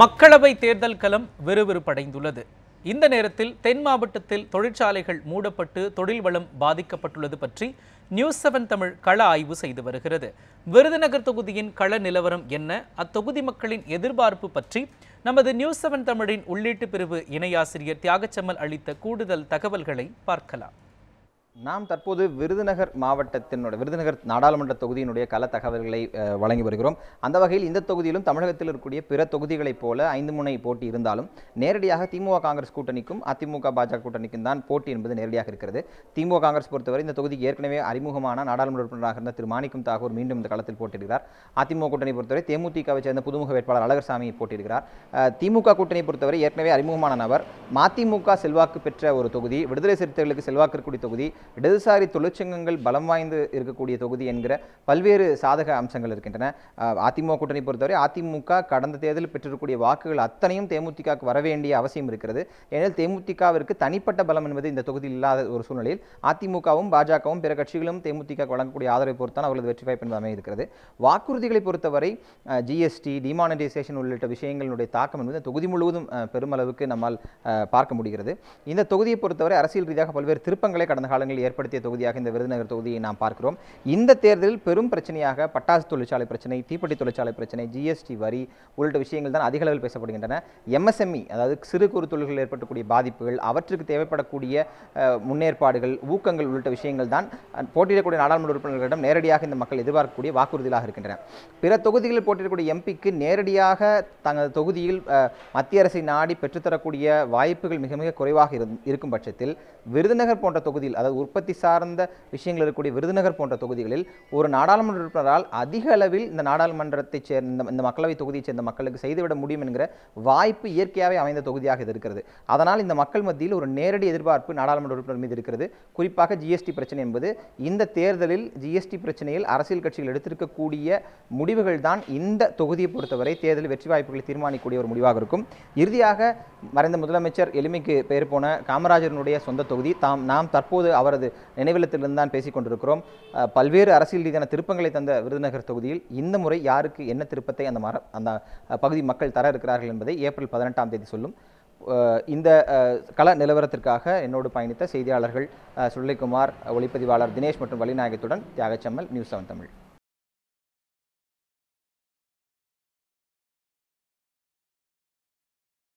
மக்களவை தேர்தல் களம் விறுவிறுப்படைந்துள்ளது. இந்த நேரத்தில் தென் மாவட்டத்தில் தொழிற்சாலைகள் மூடப்பட்டு தொழில் வளம் பாதிக்கப்பட்டுள்ளது பற்றி நியூஸ் செவன் தமிழ் கள ஆய்வு செய்து வருகிறது. விருதுநகர் தொகுதியின் கள நிலவரம் என்ன? அத்தொகுதி மக்களின் எதிர்பார்ப்பு பற்றி நமது நியூஸ் செவன் தமிழின் உள்ளீட்டு பிரிவு இணையாசிரியர் தியாகச்சம்மல் அளித்த கூடுதல் தகவல்களை பார்க்கலாம். நாம் தற்போது விருதுநகர் மாவட்டத்தினுடைய விருதுநகர் நாடாளுமன்ற தொகுதியினுடைய கள தகவல்களை வழங்கி வருகிறோம். அந்த வகையில் இந்த தொகுதியிலும் தமிழகத்தில் இருக்கக்கூடிய பிற தொகுதிகளைப் போல ஐந்து முனை போட்டி இருந்தாலும் நேரடியாக திமுக காங்கிரஸ் கூட்டணிக்கும் அதிமுக பாஜக கூட்டணிக்கும் தான் போட்டி என்பது நேரடியாக இருக்கிறது. திமுக காங்கிரஸ் பொறுத்தவரை இந்த தொகுதிக்கு ஏற்கனவே அறிமுகமான நாடாளுமன்ற உறுப்பினராக இருந்த திரு. மாணிக்கம் தாகூர் மீண்டும் இந்த களத்தில் போட்டியிடுகிறார். அதிமுக கூட்டணி பொறுத்தவரை தேமுதிகவை சேர்ந்த புதுமுக வேட்பாளர் அழகர்சாமி போட்டியிடுகிறார். திமுக கூட்டணி பொறுத்தவரை ஏற்கனவே அறிமுகமான நபர் மதிமுக செல்வாக்கு பெற்ற ஒரு தொகுதி விடுதலை சிறுத்தைகளுக்கு செல்வாக்கு இருக்கக்கூடிய தொகுதி இடதுசாரி தொழிற்சங்கங்கள் பலம் வாய்ந்து இருக்கக்கூடிய தொகுதி என்கிற பல்வேறு சாதக அம்சங்கள் இருக்கின்றன. அதிமுக கூட்டணி பொறுத்தவரை அதிமுக கடந்த தேர்தலில் பெற்றிருக்கக்கூடிய வாக்குகள் அத்தனையும் தேமுதிகவுக்கு வர வேண்டிய அவசியம் இருக்கிறது. ஏனெனில் தேமுதிகவிற்கு தனிப்பட்ட பலம் என்பது இந்த தொகுதியில் இல்லாத ஒரு சூழ்நிலையில் அதிமுகவும் பாஜகவும் பிற கட்சிகளும் தேமுதிக வழங்கக்கூடிய ஆதரவை பொறுத்தான் அவர்களது வெற்றி வாய்ப்பு என்பது அமைகிறது வாக்குறுதிகளை பொறுத்தவரை ஜிஎஸ்டி டிமானடைசேஷன் உள்ளிட்ட விஷயங்களுடைய தாக்கம் என்பது தொகுதி முழுவதும் பெருமளவுக்கு நம்மால் பார்க்க முடிகிறது. இந்த தொகுதியை பொறுத்தவரை அரசியல் ரீதியாக பல்வேறு திருப்பங்களை கடந்த காலங்களில் ஏற்படுத்திய தொகுதியாக இந்த விருதுநகர் தொகுதியை நாம் பார்க்கிறோம். இந்த தேர்தலில் பெரும் பிரச்சனையாக பட்டாசு தொழிற்சாலை பிரச்சனை தீப்பெட்டி தொழிற்சாலை பிரச்சனை ஜிஎஸ்டி வரி உள்ளிட்ட விஷயங்கள் தான் அதிக அளவில் பேசப்படுகின்றன. எம்எஸ்எம்இ அதாவது சிறு குறு தொழில்கள் ஏற்படக்கூடிய பாதிப்புகள் அவற்றுக்கு தேவைப்படக்கூடிய முன்னேற்பாடுகள் ஊக்கங்கள் உள்ளிட்ட விஷயங்கள் தான் போட்டியிடக்கூடிய நாடாளுமன்ற உறுப்பினர்களிடம் நேரடியாக இந்த மக்கள் எதிர்பார்க்கக்கூடிய வாக்குறுதிகளாக இருக்கின்றன. பிற தொகுதிகளில் போட்டியிடக்கூடிய எம்பிக்கு நேரடியாக தங்கள் தொகுதியில் மத்திய அரசை நாடி பெற்றுத்தரக்கூடிய வாய்ப்புகள் மிக மிக குறைவாக இருக்கும் பட்சத்தில் விருதுநகர் போன்ற தொகுதியில் அதாவது உற்பத்தி சார்ந்த விஷயங்கள் இருக்கக்கூடிய விருதுநகர் போன்ற தொகுதிகளில் ஒரு நாடாளுமன்ற உறுப்பினரால் அதிக அளவில் இந்த நாடாளுமன்றத்தை சேர்ந்த இந்த- மக்களவை தொகுதியைச் சேர்ந்த மக்களுக்கு செய்துவிட முடியும் என்கிற வாய்ப்பு இயற்கையாகவே அமைந்த தொகுதியாக இது இருக்கிறது. அதனால் இந்த மக்கள் மத்தியில் ஒரு நேரடி எதிர்பார்ப்பு நாடாளுமன்ற உறுப்பினர் மீது இருக்கிறது. குறிப்பாக ஜிஎஸ்டி பிரச்சனை என்பது இந்த தேர்தலில் ஜிஎஸ்டி பிரச்சனையில் அரசியல் கட்சிகள் எடுத்திருக்கக்கூடிய முடிவுகள் தான் இந்த தொகுதியை பொறுத்தவரை தேர்தலில் வெற்றி வாய்ப்புகளை தீர்மானிக்கக்கூடிய ஒரு முடிவாக இருக்கும். இறுதியாக மறைந்த முதலமைச்சர் எளிமைக்கு பெயர் போன காமராஜரனுடைய சொந்த தொகுதி தாம் நாம் தற்போது அவர் அவரது நினைவில்லத்திலிருந்து தான் பேசிக் கொண்டிருக்கிறோம். பல்வேறு அரசியல் ரீதியான திருப்பங்களை தந்த விருதுநகர் தொகுதியில் இந்த முறை யாருக்கு என்ன திருப்பத்தை அந்த மர அந்த பகுதி மக்கள் தர இருக்கிறார்கள் என்பதை ஏப்ரல் பதினெட்டாம் தேதி சொல்லும். இந்த கள நிலவரத்திற்காக என்னோடு பயணித்த செய்தியாளர்கள் அஹ், ஒளிப்பதிவாளர் தினேஷ் மற்றும் வலிநாயகத்துடன் தியாகச்சம்மல் நியூஸ் செவன் தமிழ்.